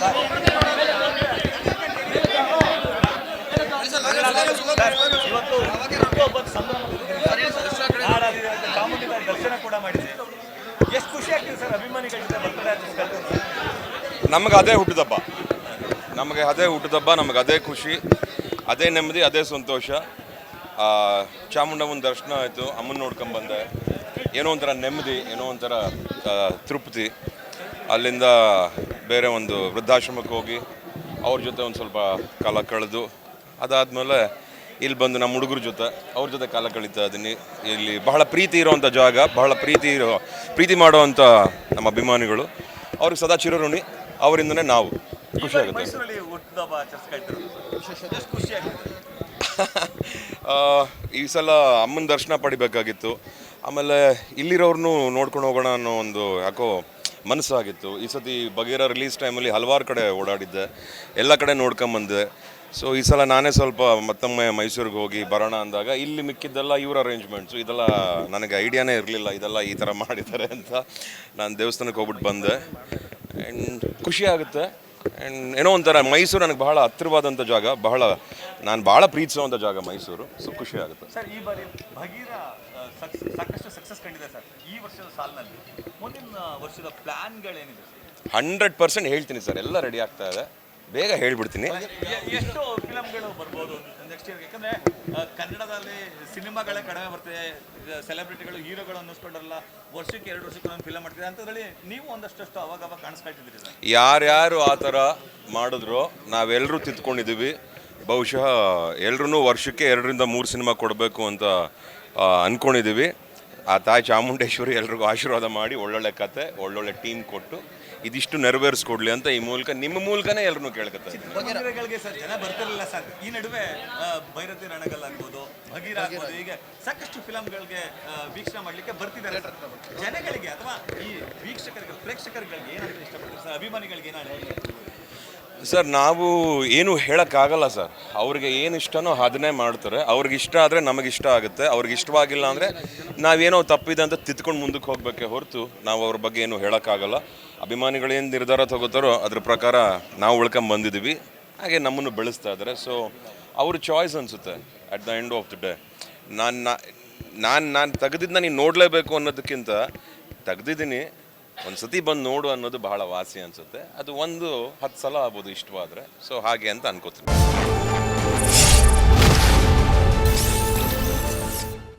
ದರ್ಶನ ನಮ್ಗೆ ಅದೇ ಹುಟ್ಟಿದಬ್ಬ. ನಮಗೆ ಅದೇ ಹುಟ್ಟಿದಬ್ಬ, ನಮಗೆ ಅದೇ ಖುಷಿ, ಅದೇ ನೆಮ್ಮದಿ, ಅದೇ ಸಂತೋಷ. ಚಾಮುಂಡಮ್ಮನ ದರ್ಶನ ಆಯಿತು, ಅಮ್ಮನ ನೋಡ್ಕೊಂಬಂದೆ ಏನೋ ಒಂಥರ ನೆಮ್ಮದಿ, ಏನೋ ಒಂಥರ ತೃಪ್ತಿ. ಅಲ್ಲಿಂದ ಬೇರೆ ಒಂದು ವೃದ್ಧಾಶ್ರಮಕ್ಕೆ ಹೋಗಿ ಅವ್ರ ಜೊತೆ ಒಂದು ಸ್ವಲ್ಪ ಕಾಲ ಕಳೆದು ಅದಾದಮೇಲೆ ಇಲ್ಲಿ ಬಂದು ನಮ್ಮ ಹುಡುಗರ ಜೊತೆ ಅವ್ರ ಜೊತೆ ಕಾಲ ಕಳೀತಾ ಇದ್ದೀನಿ. ಇಲ್ಲಿ ಬಹಳ ಪ್ರೀತಿ ಇರೋವಂಥ ಜಾಗ ಬಹಳ ಪ್ರೀತಿ ಇರೋ ಪ್ರೀತಿ ಮಾಡುವಂಥ ನಮ್ಮ ಅಭಿಮಾನಿಗಳು. ಅವ್ರಿಗೆ ಸದಾ ಚಿರಋಣಿ ಅವರಿಂದನೇ ನಾವು. ಖುಷಿ ಆಗುತ್ತೆ. ಮೈಸೂರಲ್ಲಿ ಹುಟ್ಟುಹಬ್ಬ ಆಚರಿಸ್ಕೊಳ್ತಿರೋದು ಎಷ್ಟು ಖುಷಿ ಆಗುತ್ತೆ ಆ, ಈ ಸಲ ಅಮ್ಮನ ದರ್ಶನ ಪಡಿಬೇಕಾಗಿತ್ತು. ಆಮೇಲೆ ಇಲ್ಲಿರೋರ್ನು ನೋಡ್ಕೊಂಡು ಹೋಗೋಣ ಅನ್ನೋ ಒಂದು ಯಾಕೋ ಮನಸ್ಸಾಗಿತ್ತು. ಈ ಸತಿ ಬಗೇರ ರಿಲೀಸ್ ಟೈಮಲ್ಲಿ ಹಲವಾರು ಕಡೆ ಓಡಾಡಿದ್ದೆ. ಎಲ್ಲ ಕಡೆ ನೋಡ್ಕೊಂಬಂದೆ ಸೊ ಈ ಸಲ ನಾನೇ ಸ್ವಲ್ಪ ಮತ್ತೊಮ್ಮೆ ಮೈಸೂರಿಗೆ ಹೋಗಿ ಬರೋಣ ಅಂದಾಗ ಇಲ್ಲಿ ಮಿಕ್ಕಿದ್ದೆಲ್ಲ ಇವ್ರ ಅರೇಂಜ್ಮೆಂಟ್ಸು ಇದೆಲ್ಲ ನನಗೆ ಐಡಿಯಾನೇ ಇರಲಿಲ್ಲ, ಇದೆಲ್ಲ ಈ ಥರ ಮಾಡಿದ್ದಾರೆ ಅಂತ. ನಾನು ದೇವಸ್ಥಾನಕ್ಕೆ ಹೋಗ್ಬಿಟ್ಟು ಬಂದೆ. ಆ್ಯಂಡ್ ಖುಷಿ ಆಗುತ್ತೆ. ಆ್ಯಂಡ್ ಏನೋ ಒಂಥರ ಮೈಸೂರು ನನಗೆ ಬಹಳ ಹತ್ತಿರವಾದಂಥ ಜಾಗ ಬಹಳ ನಾನು ಭಾಳ ಪ್ರೀತಿಸುವಂಥ ಜಾಗ ಮೈಸೂರು ಸೊ ಖುಷಿ ಆಗುತ್ತೆ. ಸರ್ ಈ ಬಾರಿ ಭಗೀರ ಸಾಕಷ್ಟು ಸಕ್ಸಸ್ ಕಂಡಿದೆ ಸರ್ ಈ ವರ್ಷದ ಸಾಲಿನಲ್ಲಿ. ಮುಂದಿನ ವರ್ಷದ ಪ್ಲಾನ್ಗಳೇನಿದೆ ಹಂಡ್ರೆಡ್ ಪರ್ಸೆಂಟ್ ಹೇಳ್ತೀನಿ ಸರ್ ಎಲ್ಲ ರೆಡಿ ಆಗ್ತಾ ಇದೆ. ಬೇಗ ಹೇಳ್ಬಿಡ್ತೀನಿ. ಎಷ್ಟು ಫಿಲಮ್ಗಳು ಬರ್ಬೋದು ನೆಕ್ಸ್ಟ್ ಇಯರ್ ಯಾಕಂದ್ರೆ ಕನ್ನಡದಲ್ಲಿ ಸಿನಿಮಾಗಳೇ ಕಡಿಮೆ ಬರ್ತದೆ. ಸೆಲೆಬ್ರಿಟಿಗಳು ಹೀರೋಗಳು ಅನ್ನಿಸ್ಕೊಂಡ್ರಲ್ಲ ವರ್ಷಕ್ಕೆ ಎರಡು ವರ್ಷಕ್ಕೆ ಒಂದು ಫಿಲಮ್ ಮಾಡ್ತಿದೆ ಹೇಳಿ ನೀವು ಒಂದಷ್ಟು ಅವಾಗ ಅವಾಗ ಕಾಣಿಸ್ತಾ ಇದ್ದೀರಿ ಯಾರ್ಯಾರು ಆ ಥರ ಮಾಡಿದ್ರು ನಾವೆಲ್ಲರೂ ತಿದ್ಕೊಂಡಿದ್ದೀವಿ. ಬಹುಶಃ ಎಲ್ಲರೂ ವರ್ಷಕ್ಕೆ ಎರಡರಿಂದ ಮೂರು ಸಿನಿಮಾ ಕೊಡಬೇಕು ಅಂತ ಅಂದ್ಕೊಂಡಿದ್ದೀವಿ ಆ ತಾಯಿ ಚಾಮುಂಡೇಶ್ವರಿ ಎಲ್ರಿಗೂ ಆಶೀರ್ವಾದ ಮಾಡಿ ಒಳ್ಳೊಳ್ಳೆ ಕತೆ ಒಳ್ಳೊಳ್ಳೆ ಟೀಮ್ ಕೊಟ್ಟು ಇದಿಷ್ಟು ನೆರವೇರಿಸ್ಕೊಡ್ಲಿ ಅಂತ ಈ ಮೂಲಕ ನಿಮ್ಮ ಮೂಲಕನೇ ಎಲ್ಲರೂ ಕೇಳ್ಕೊತಾರೆ. ಮಂದಿರಗಳಿಗೆ ಸರ್ ಜನ ಬರ್ತಿರಲಿಲ್ಲ ಸರ್. ಈ ನಡುವೆ ಭೈರತಿ ರಣಗಲ್ ಆಗ್ಬೋದು ಭಗೀರ ಆಗ್ಬೋದು ಹೀಗೆ ಸಾಕಷ್ಟು ಫಿಲಮ್ಗಳಿಗೆ ವೀಕ್ಷಣೆ ಮಾಡ್ಲಿಕ್ಕೆ ಬರ್ತಿದ್ದಾರೆ ಸರ್. ಜನಗಳಿಗೆ ಅಥವಾ ಈ ವೀಕ್ಷಕರಿಗೆ ಪ್ರೇಕ್ಷಕರುಗಳಿಗೆ ಏನಂತ ಇಷ್ಟಪಡ್ತಾರೆ ಸರ್ ಅಭಿಮಾನಿಗಳಿಗೆ ಸರ್ ನಾವು ಏನು ಹೇಳೋಕ್ಕಾಗಲ್ಲ ಸರ್. ಅವ್ರಿಗೆ ಏನು ಇಷ್ಟನೋ ಅದನ್ನೇ ಮಾಡ್ತಾರೆ. ಅವ್ರಿಗೆ ಇಷ್ಟ ಆದರೆ ನಮಗೆ ಇಷ್ಟ ಆಗುತ್ತೆ. ಅವ್ರಿಗೆ ಇಷ್ಟವಾಗಿಲ್ಲ ಅಂದರೆ ನಾವೇನೋ ತಪ್ಪಿದೆ ಅಂತ ತಿದ್ಕೊಂಡು ಮುಂದಕ್ಕೆ ಹೋಗಬೇಕೆ ಹೊರತು ನಾವು ಅವ್ರ ಬಗ್ಗೆ ಏನು ಹೇಳೋಕ್ಕಾಗಲ್ಲ. ಅಭಿಮಾನಿಗಳು ಏನು ನಿರ್ಧಾರ ತಗೋತಾರೋ ಅದ್ರ ಪ್ರಕಾರ ನಾವು ಉಳ್ಕೊಂಡ್ ಬಂದಿದ್ದೀವಿ ಹಾಗೆ ನಮ್ಮನ್ನು ಬೆಳೆಸ್ತಾ ಇದ್ದಾರೆ ಸೊ ಅವ್ರ ಚಾಯ್ಸ್ ಅನಿಸುತ್ತೆ at the end of the day ನಾನು ನಾನು ನಾನು ತೆಗೆದಿದ್ದನ್ನ ನೀನು ನೋಡಲೇಬೇಕು ಅನ್ನೋದಕ್ಕಿಂತ ತೆಗೆದಿದ್ದೀನಿ ಒಂದು ಸತಿ ಬಂದು ನೋಡು ಅನ್ನೋದು ಬಹಳ ವಾಸಿ ಅನಿಸುತ್ತೆ. ಅದು ಒಂದು ಹತ್ತು ಸಲ ಆಗ್ಬೋದು ಇಷ್ಟವಾದರೆ. ಸೊ ಹಾಗೆ ಅಂತ ಅನ್ಕೋತೀನಿ.